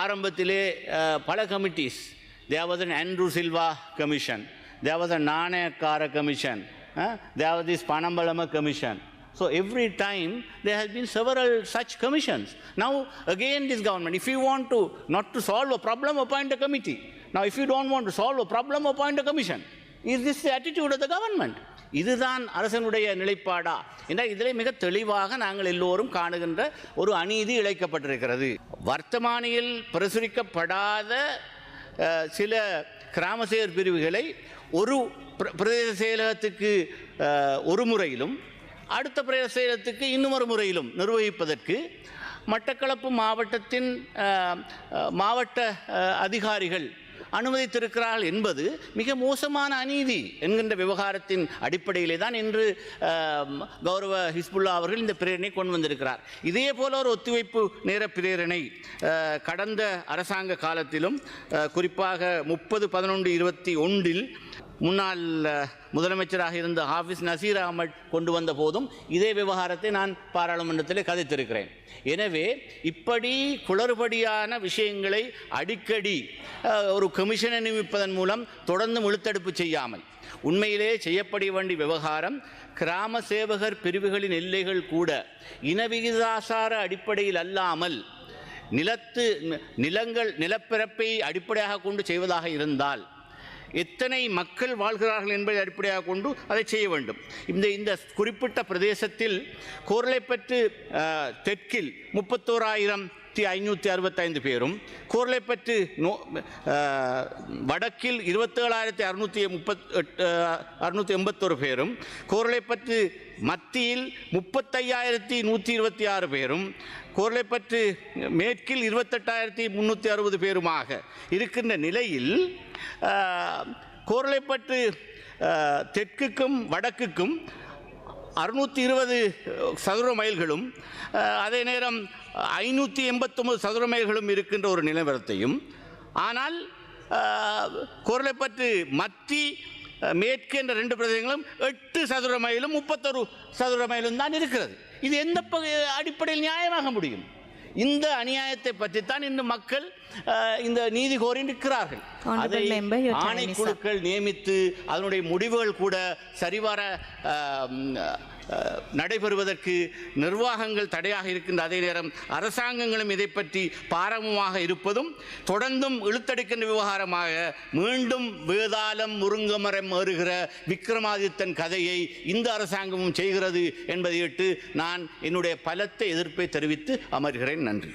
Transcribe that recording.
ஆரம்பத்திலே அஹ், பல committees there was an Andrew Silva commission there was a Nanayakkara commission there was this Panampalama commission So every time there has been several such commissions. Now again this government, if you want to not to solve a problem, appoint a committee. Now if you don't want to solve a problem, appoint a commission. Is this the attitude of the government? இதுதான் அரசனுடைய நிலைப்பாடா? என்றால் இதிலே மிக தெளிவாக நாங்கள் எல்லோரும் காணுகின்ற ஒரு அநீதி இழைக்கப்பட்டிருக்கிறது. வர்த்தமானியில் பிரசுரிக்கப்படாத சில கிராம செயற் பிரிவுகளை ஒரு பிர- பிரதேச செயலகத்துக்கு ஒரு முறையிலும் அடுத்த பிரதேச செயலகத்துக்கு இன்னும் ஒரு முறையிலும் நிர்வகிப்பதற்கு மட்டக்களப்பு மாவட்டத்தின் மாவட்ட அதிகாரிகள் அனுமதித்திருக்கிறார்கள் என்பது மிக மோசமான அநீதி என்கின்ற விவகாரத்தின் அடிப்படையிலே தான் இன்று கௌரவ ஹிஸ்புல்லா அவர்கள் இந்த பிரேரணை கொண்டு வந்திருக்கிறார். இதே போல ஒரு ஒத்துழைப்பு நேர பிரேரணை கடந்த அரசாங்க காலத்திலும் குறிப்பாக முப்பது பதினொன்று இருபத்தி ஒன்றில் முன்னாள் முதலமைச்சராக இருந்த ஹாஃபிஸ் நசீர் அகமட் கொண்டு வந்த போதும் இதே விவகாரத்தை நான் பாராளுமன்றத்தில் கதைத்திருக்கிறேன். எனவே இப்படி குளறுபடியான விஷயங்களை அடிக்கடி ஒரு கமிஷனை நியமிப்பதன் மூலம் தொடர்ந்து இழுத்தடுப்பு செய்யாமல் உண்மையிலே செய்யப்பட வேண்டிய விவகாரம் கிராம சேவகர் பிரிவுகளின் எல்லைகள் கூட இனவிகிதாசார அடிப்படையில் அல்லாமல் நிலத்து நிலங்கள் நிலப்பிறப்பை அடிப்படையாக கொண்டு செய்வதாக இருந்தால் எத்தனை மக்கள் வாழ்கிறார்கள் என்பதை அடிப்படையாக கொண்டு அதை செய்ய வேண்டும். இந்த இந்த குறிப்பிட்ட பிரதேசத்தில் கோர்லைப்பற்று தெற்கில் முப்பத்தோராயிரம் ஆயிரத்தி ஐநூற்றி அறுபத்தைந்து பேரும் கோர்லைப்பற்று நோ வடக்கில் இருபத்தேழாயிரத்தி அறுநூற்றி முப்பத் அறுநூற்றி எண்பத்தொரு பேரும் கோர்லைப்பற்று மத்தியில் முப்பத்தையாயிரத்தி நூற்றி இருபத்தி ஆறு பேரும் கோர்லைப்பற்று மேற்கில் இருபத்தெட்டாயிரத்தி முந்நூற்றி அறுபது பேருமாக இருக்கின்ற நிலையில் கோர்லைப்பற்று தெற்குக்கும் வடக்குக்கும் அறுநூற்றி இருபது சதுர மைல்களும் அதே நேரம் ஐநூற்றி எண்பத்தொம்பது சதுர மைல்களும் இருக்கின்ற ஒரு நிலவரத்தையும் ஆனால் குரலைப்பற்று மத்தி மேற்கு என்ற ரெண்டு பிரதேசங்களும் எட்டு சதுர மைலும் முப்பத்தொரு சதுர மைலும் தான் இருக்கிறது. இது எந்த அடிப்படையில் நியாயமாக முடியும்? இந்த அநியாயத்தை பற்றித்தான் இன்று மக்கள் இந்த நீதி கோரி நிற்கிறார்கள் அதை. ஆணைக்குழுக்கள் நியமித்து அதனுடைய முடிவுகள் கூட சரிவர நடைபெறுவதற்கு நிர்வாகங்கள் தடையாக இருக்கின்ற அதே நேரம் அரசாங்கங்களும் இதை பற்றி பாரமுமாக இருப்பதும் தொடர்ந்தும் இழுத்தடிக்கின்ற விவகாரமாக மீண்டும் வேதாளம் முருங்கமரம் ஏறுகிற விக்ரமாதித்தன் கதையை இந்த அரசாங்கமும் செய்கிறது என்பதையிட்டு நான் என்னுடைய பலத்த எதிர்ப்பை தெரிவித்து அமர்கிறேன். நன்றி.